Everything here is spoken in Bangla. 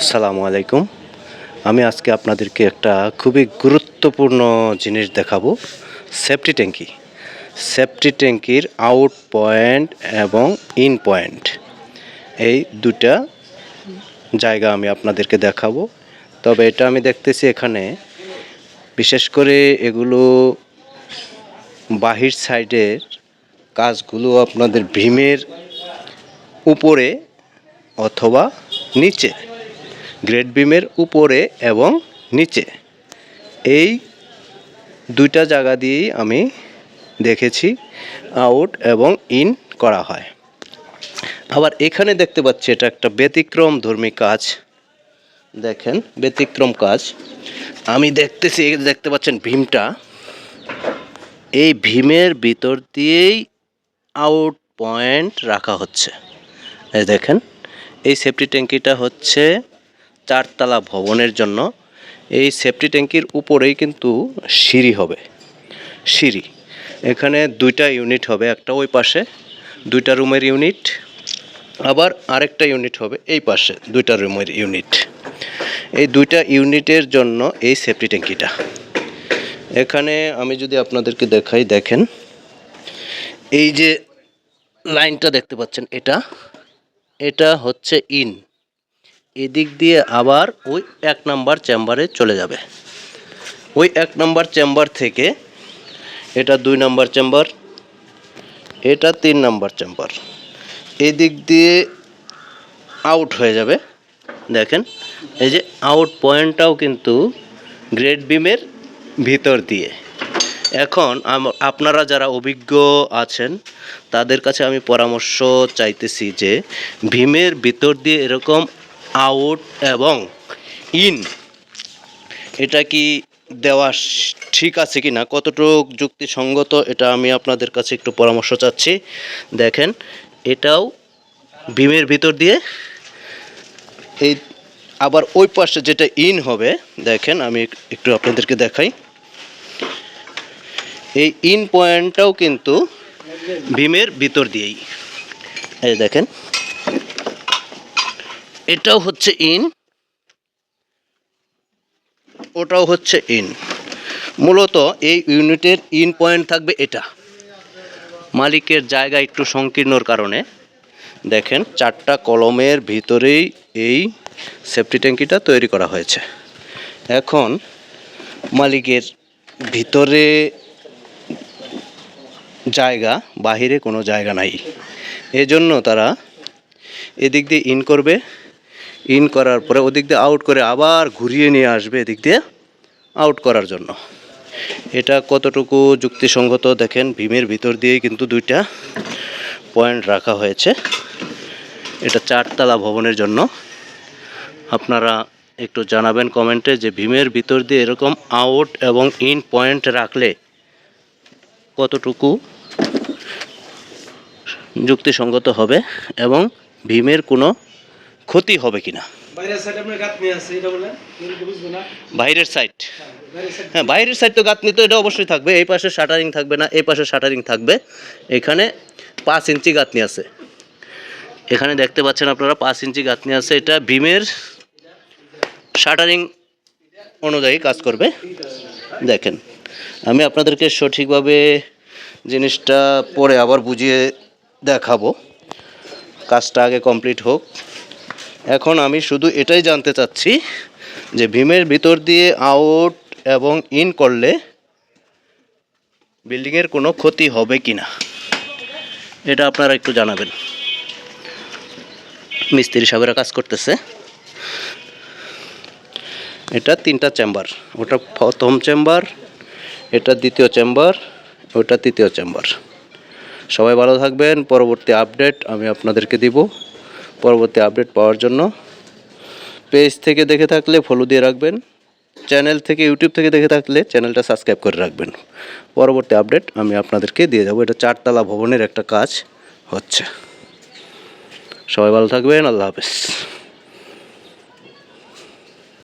আসসালামু আলাইকুম। আমি আজকে আপনাদেরকে একটা খুবই গুরুত্বপূর্ণ জিনিস দেখাবো সেফটি ট্যাঙ্কি। সেফটি ট্যাঙ্কির আউট পয়েন্ট এবং ইন পয়েন্ট এই দুটা জায়গা আমি আপনাদেরকে দেখাবো। তবে এটা আমি দেখতেছি এখানে, বিশেষ করে এগুলো বাহির সাইডের কাজগুলো আপনাদের ভীমের উপরে অথবা নিচে। গ্রেড বিমের উপরে এবং নিচে। এই দুইটা জায়গা দিয়েই আমি দেখেছি আউট এবং ইন করা হয়। আবার এখানে দেখতে পাচ্ছি, এটা একটা ব্যতিক্রম ধর্মী কাজ। দেখেন, ব্যতিক্রম কাজ। আমি দেখতেছি, দেখতে পাচ্ছেন ভীমটা। এই ভীমের ভিতর দিয়েই আউট পয়েন্ট রাখা হচ্ছে। দেখেন, এই সেফটি ট্যাঙ্কিটা হচ্ছে চারতলা ভবনের জন্য এই সেফটি ট্যাঙ্কির উপরেই কিন্তু সিঁড়ি হবে। সিঁড়ি। এখানে দুইটা ইউনিট হবে, একটা ওই পাশে, দুইটা রুমের ইউনিট আবার আরেকটা ইউনিট হবে এই পাশে, দুইটা রুমের ইউনিট এই দুইটা ইউনিটের জন্য এই সেফটি ট্যাঙ্কিটা। এখানে আমি যদি আপনাদেরকে দেখাই, দেখেন, এই যে লাইনটা দেখতে পাচ্ছেন, এটা এটা হচ্ছে ইন এদিক দিয়ে আবার ওই এক নাম্বার চেম্বারে চলে যাবে। ওই এক নাম্বার চেম্বার থেকে এটা দুই নাম্বার চেম্বার, এটা তিন নাম্বার চেম্বার। এদিক দিয়ে আউট হয়ে যাবে। দেখেন, এই যে আউট পয়েন্টটাও কিন্তু গ্রেড বিমের ভিতর দিয়ে। এখন আপনারা যারা অভিজ্ঞ আছেন, তাদের কাছে আমি পরামর্শ চাইতেছি যে ভীমের ভিতর দিয়ে এরকম আউট এবং ইন। এটা কি দেওয়া ঠিক আছে কি না কতটুক যুক্তিসঙ্গত এটা আমি আপনাদের কাছে একটু পরামর্শ চাচ্ছি। দেখেন, এটাও ভীমের ভিতর দিয়ে এই আবার ওই পাশে যেটা ইন হবে, দেখেন আমি এক- একটু আপনাদেরকে দেখাই। এই ইন পয়েন্টটাও কিন্তু ভীমের ভিতর দিয়েই। এই দেখেন এটাও হচ্ছে ইন, ওটাও হচ্ছে ইন। মূলত এই ইউনিটের ইন পয়েন্ট থাকবে এটা। মালিকের জায়গা একটু সংকীর্ণর কারণে। দেখেন, চারটা কলমের ভিতরেই এই সেফটি ট্যাঙ্কিটা তৈরি করা হয়েছে। এখন মালিকের ভিতরে জায়গা, বাহিরে কোনো জায়গা নাই। এজন্য তারা এদিক দিয়ে ইন করবে। ইন করার পরে ওদিক দিয়ে আউট করে আবার ঘুরিয়ে নিয়ে আসবে এদিক দিয়ে আউট করার জন্য। এটা কতটুকু যুক্তিসঙ্গত দেখেন, ভীমের ভিতর দিয়েই কিন্তু দুইটা পয়েন্ট রাখা হয়েছে। এটা চারতলা ভবনের জন্য। আপনারা একটু জানাবেন কমেন্টে যে ভীমের ভিতর দিয়ে এরকম আউট এবং ইন পয়েন্ট রাখলে কতটুকু যুক্তিসঙ্গত হবে এবং ভীমের কোনো ক্ষতি হবে কিনা? বাইরের সাইড হ্যাঁ বাইরের সাইড তো গাঁথনি তো এটা অবশ্যই থাকবে। এই পাশে শাটারিং থাকবে না এই পাশে শাটারিং থাকবে। এখানে পাঁচ ইঞ্চি গাঁথনি আছে। এখানে দেখতে পাচ্ছেন আপনারা পাঁচ ইঞ্চি গাঁথনি আছে। এটা ভীমের শাটারিং অনুযায়ী কাজ করবে। দেখেন আমি আপনাদেরকে সঠিকভাবে জিনিসটা পরে আবার বুঝিয়ে দেখাবো। কাজটা আগে কমপ্লিট হোক। এখন আমি শুধু এটাই জানতে চাচ্ছি যে ভীমের ভিতর দিয়ে আউট এবং ইন করলে বিল্ডিংয়ের কোনো ক্ষতি হবে কি না এটা আপনারা একটু জানাবেন। মিস্ত্রি সাহেবেরা কাজ করতেছে। এটা তিনটা চেম্বার। ওটা প্রথম চেম্বার, এটা দ্বিতীয় চেম্বার, ওটা তৃতীয় চেম্বার। সবাই ভালো থাকবেন। পরবর্তী আপডেট আমি আপনাদেরকে দিব। পরবর্তী আপডেট পাওয়ার জন্য। পেজ থেকে দেখে থাকলে ফলো দিয়ে রাখবেন। চ্যানেল থেকে ইউটিউব থেকে দেখে থাকলে চ্যানেলটা সাবস্ক্রাইব করে রাখবেন। পরবর্তী আপডেট আমি আপনাদেরকে দিয়ে যাব এটা চারতলা ভবনের একটা কাজ হচ্ছে। সবাই ভালো থাকবেন। আল্লাহ হাফেজ।